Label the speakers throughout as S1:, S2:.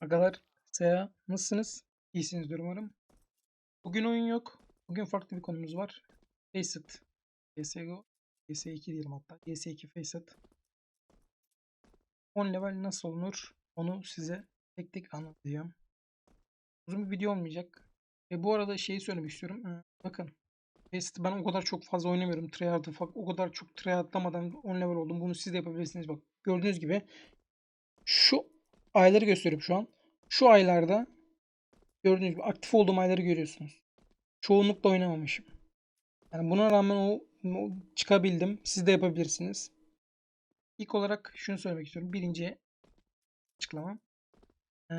S1: Agalar, Seha, nasılsınız? İyisinizdir umarım. Bugün oyun yok. Bugün farklı bir konumuz var. Faceit. CSGO. CS2 diyelim hatta. CS2 Faceit. 10 level nasıl olunur? Onu size tek tek anlatacağım. Uzun bir video olmayacak. Ve bu arada şeyi söylemek istiyorum. Ee, Bakın. Faceit'i ben o kadar çok fazla oynamıyorum. Tryhard'ı o kadar çok tryhardlamadan 10 level oldum. Bunu siz de yapabilirsiniz. Bak gördüğünüz gibi şu ayları gösteriyorum şu an. Şu aylarda gördüğünüz gibi aktif olduğum ayları görüyorsunuz. Çoğunlukla oynamamışım. Yani buna rağmen o, o çıkabildim. Siz de yapabilirsiniz. İlk olarak şunu söylemek istiyorum. Birinci açıklamam. Ee,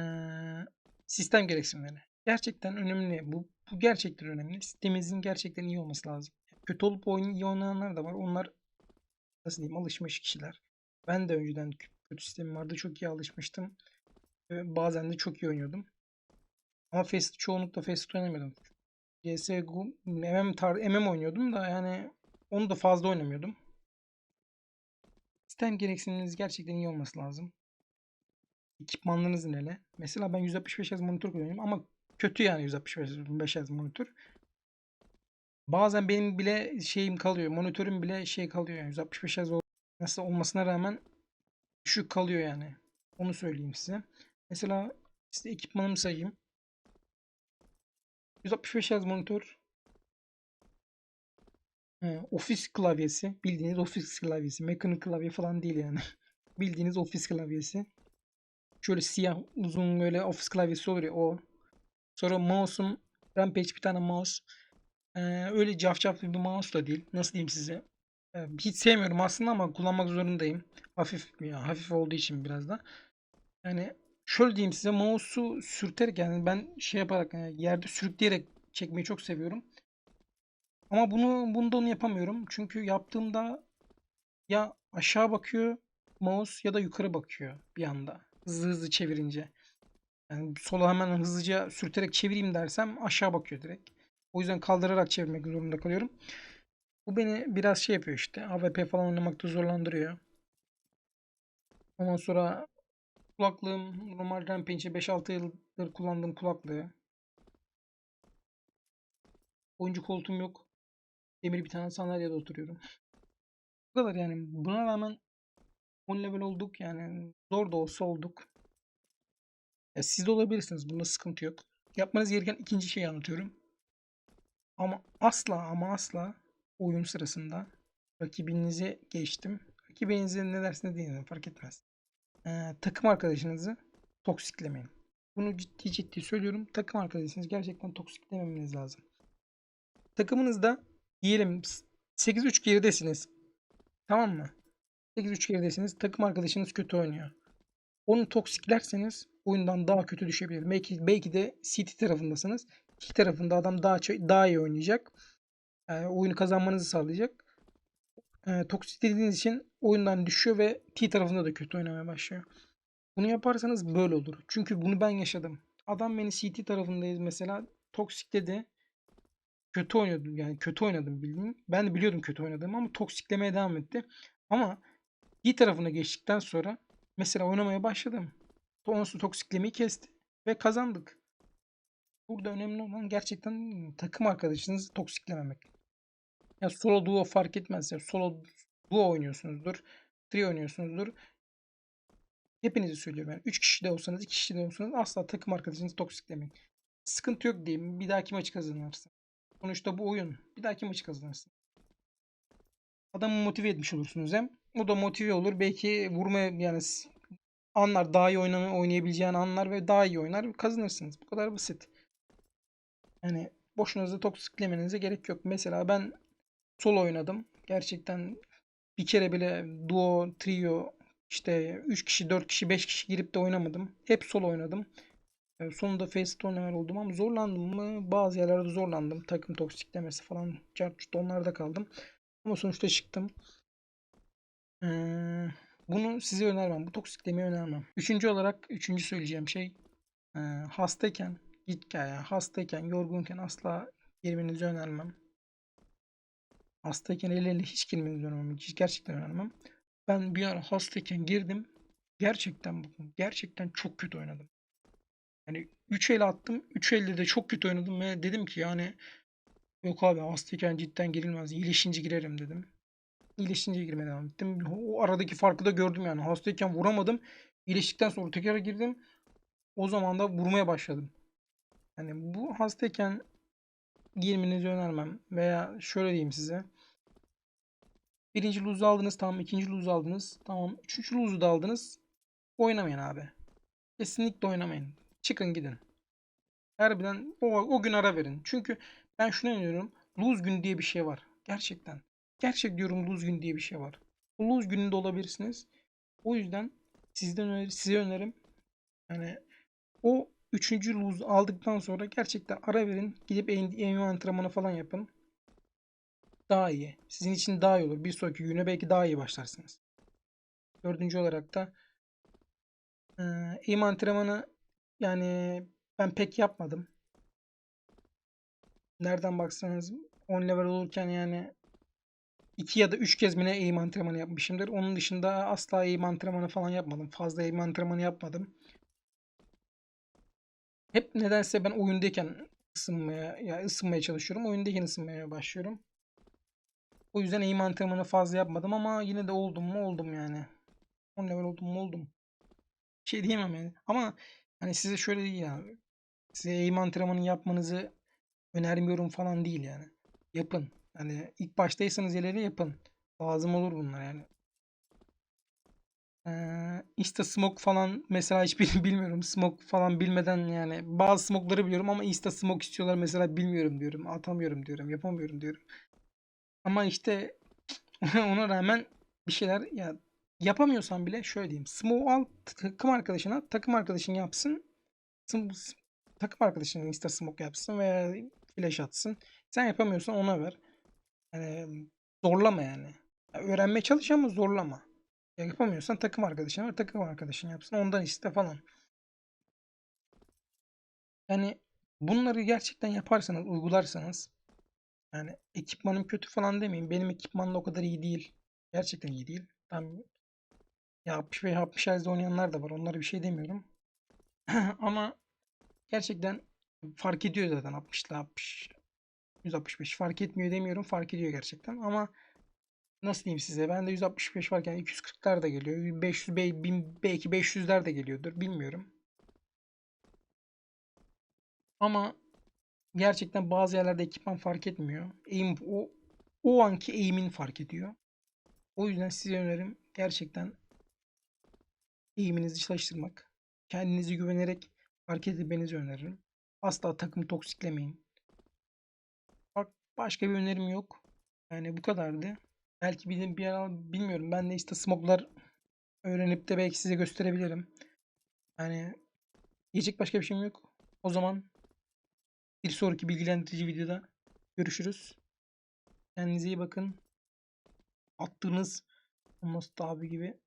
S1: sistem gereksinimleri. Gerçekten önemli. Bu, bu gerçekten önemli. Sisteminizin gerçekten iyi olması lazım. Kötü olup oyun iyi oynayanlar da var. Onlar nasıl diyeyim alışmış kişiler. Ben de önceden kötü sistemim vardı. Çok iyi alışmıştım. Ve bazen de çok iyi oynuyordum. Ama Fast çoğunlukla Fast oynamıyordum. CSGO MM, tar MM oynuyordum da yani onu da fazla oynamıyordum. Sistem gereksiniminiz gerçekten iyi olması lazım. Ekipmanlarınız neler? Mesela ben 165 Hz monitör kullanıyorum ama kötü yani 165 Hz monitör. Bazen benim bile şeyim kalıyor. Monitörüm bile şey kalıyor yani 165 Hz nasıl olmasına rağmen düşük kalıyor yani. Onu söyleyeyim size. Mesela size ekipmanımı sayayım. 165 Hz monitör. Ee, ofis klavyesi. Bildiğiniz ofis klavyesi. Mekanik klavye falan değil yani. Bildiğiniz ofis klavyesi. Şöyle siyah uzun böyle ofis klavyesi olur ya o. Sonra mouse'um Rampage bir tane mouse. Ee, öyle cafcaflı bir mouse da değil. Nasıl diyeyim size? Ee, hiç sevmiyorum aslında ama kullanmak zorundayım. Hafif ya hafif olduğu için biraz da. Yani şöyle diyeyim size mouse'u sürterek yani ben şey yaparak yani yerde sürükleyerek çekmeyi çok seviyorum. Ama bunu bunda onu yapamıyorum. Çünkü yaptığımda ya aşağı bakıyor mouse ya da yukarı bakıyor bir anda. Hızlı hızlı çevirince. Yani sola hemen hızlıca sürterek çevireyim dersem aşağı bakıyor direkt. O yüzden kaldırarak çevirmek zorunda kalıyorum. Bu beni biraz şey yapıyor işte. AWP falan oynamakta zorlandırıyor. Ondan sonra kulaklığım normal Rampage'e 5-6 yıldır kullandığım kulaklığı. Oyuncu koltuğum yok. Demir bir tane sandalyede oturuyorum. Bu kadar yani. Buna rağmen 10 level olduk yani. Zor da olsa olduk. Ya siz de olabilirsiniz. Bunda sıkıntı yok. Yapmanız gereken ikinci şeyi anlatıyorum. Ama asla ama asla oyun sırasında rakibinizi geçtim. Rakibinizi ne dersine deyin fark etmez. Ee, takım arkadaşınızı toksiklemeyin. Bunu ciddi ciddi söylüyorum. Takım arkadaşınız gerçekten toksiklememeniz lazım. Takımınızda diyelim 8-3 geridesiniz. Tamam mı? 8-3 geridesiniz. Takım arkadaşınız kötü oynuyor. Onu toksiklerseniz oyundan daha kötü düşebilir. Belki, belki de City tarafındasınız. İki tarafında adam daha daha iyi oynayacak. Yani oyunu kazanmanızı sağlayacak. E, toksiklediğiniz için oyundan düşüyor ve T tarafında da kötü oynamaya başlıyor. Bunu yaparsanız böyle olur. Çünkü bunu ben yaşadım. Adam beni CT tarafındayız mesela toksikledi. Kötü oynadım yani kötü oynadım bildiğin. Ben de biliyordum kötü oynadığımı ama toksiklemeye devam etti. Ama D tarafına geçtikten sonra mesela oynamaya başladım. Sonra toksiklemeyi kesti ve kazandık. Burada önemli olan gerçekten takım arkadaşınızı toksiklememek. Ya solo duo fark etmez ya. Solo duo oynuyorsunuzdur. Trio oynuyorsunuzdur. Hepinizi söylüyorum yani. 3 kişi de olsanız, 2 kişi de olsanız asla takım arkadaşınızı toksiklemeyin. Sıkıntı yok diyeyim. Bir dahaki maçı kazanırsın. Sonuçta bu oyun. Bir dahaki maçı kazanırsın. Adamı motive etmiş olursunuz hem. O da motive olur. Belki vurma yani anlar daha iyi oynama, oynayabileceğin anlar ve daha iyi oynar kazanırsınız. Bu kadar basit. Yani boşunuza toksiklemenize gerek yok. Mesela ben solo oynadım. Gerçekten bir kere bile duo, trio, işte 3 kişi, 4 kişi, 5 kişi girip de oynamadım. Hep solo oynadım. E, Sonunda Faceit oynayan oldum ama zorlandım mı? Bazı yerlerde zorlandım. Takım toksiklemesi falan. Çarpıştı onlarda kaldım. Ama sonuçta çıktım. Ee, bunu size önermem. Bu toksiklemeyi önermem. Üçüncü olarak, üçüncü söyleyeceğim şey e, hastayken, git yani hastayken, yorgunken asla girmenizi önermem. Hastayken el ele hiç girmenizi önermem. Gerçekten önermem. Ben bir ara hastayken girdim. Gerçekten bakın, gerçekten çok kötü oynadım. Yani 3 el attım. 3 elde de çok kötü oynadım ve dedim ki yani yok abi hastayken cidden girilmez. İyileşince girerim dedim. İyileşince girmeye devam ettim. O aradaki farkı da gördüm yani. Hastayken vuramadım. İyileştikten sonra tekrar girdim. O zaman da vurmaya başladım. Yani bu hastayken girmenizi önermem. Veya şöyle diyeyim size. Birinci luzu aldınız tamam. ikinci luzu aldınız. Tamam. Üçüncü luzu da aldınız. Oynamayın abi. Kesinlikle oynamayın. Çıkın gidin. Harbiden o, o gün ara verin. Çünkü ben şunu inanıyorum. Lose gün diye bir şey var. Gerçekten. Gerçek diyorum lose gün diye bir şey var. O lose gününde olabilirsiniz. O yüzden sizden öner size önerim. Yani o üçüncü lose aldıktan sonra gerçekten ara verin. Gidip aim antrenmanı falan yapın. Daha iyi. Sizin için daha iyi olur. Bir sonraki güne belki daha iyi başlarsınız. Dördüncü olarak da ee, aim antrenmanı yani ben pek yapmadım. Nereden baksanız 10 level olurken yani 2 ya da 3 kez mi ne aim antrenmanı yapmışımdır. Onun dışında asla aim antrenmanı falan yapmadım. Fazla aim antrenmanı yapmadım. Hep nedense ben oyundayken ısınmaya ya ısınmaya çalışıyorum. Oyundayken ısınmaya başlıyorum. O yüzden aim antrenmanı fazla yapmadım ama yine de oldum mu oldum yani. 10 level oldum mu oldum. Şey diyemem yani. Ama hani size şöyle değil yani. Size aim antrenmanı yapmanızı önermiyorum falan değil yani. Yapın. Hani ilk baştaysanız ileri yapın. Lazım olur bunlar yani. Ee, Insta Smoke falan mesela hiç bil- bilmiyorum. Smoke falan bilmeden yani bazı smoke'ları biliyorum ama Insta Smoke istiyorlar mesela bilmiyorum diyorum. Atamıyorum diyorum. Yapamıyorum diyorum. Ama işte ona rağmen bir şeyler ya yapamıyorsan bile şöyle diyeyim. Smoke al takım arkadaşına takım arkadaşın yapsın. Takım arkadaşın Insta Smoke yapsın veya flash atsın. Sen yapamıyorsan ona ver. Yani zorlama yani. Ya öğrenmeye çalış ama zorlama. Ya yapamıyorsan takım arkadaşına ver, takım arkadaşın yapsın. Ondan iste falan. Yani bunları gerçekten yaparsanız, uygularsanız yani ekipmanım kötü falan demeyin. Benim ekipmanım o kadar iyi değil. Gerçekten iyi değil. Tam ya 60 ve 60 Hz'de oynayanlar da var. Onlara bir şey demiyorum. Ama gerçekten fark ediyor zaten 60 ile 60 165 fark etmiyor demiyorum. Fark ediyor gerçekten ama nasıl diyeyim size ben de 165 varken 240'lar da geliyor. 500 be- bin- belki 500'ler de geliyordur bilmiyorum. Ama gerçekten bazı yerlerde ekipman fark etmiyor. Aim o o anki aim'in fark ediyor. O yüzden size önerim gerçekten aim'inizi çalıştırmak. Kendinizi güvenerek hareket etmenizi öneririm. Asla takım toksiklemeyin. Bak başka bir önerim yok. Yani bu kadardı. Belki bir, bir ara bilmiyorum. Ben de işte smoke'lar öğrenip de belki size gösterebilirim. Yani diyecek başka bir şeyim yok. O zaman bir sonraki bilgilendirici videoda görüşürüz. Kendinize iyi bakın. Attığınız Almost abi gibi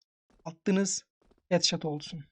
S1: attığınız headshot olsun.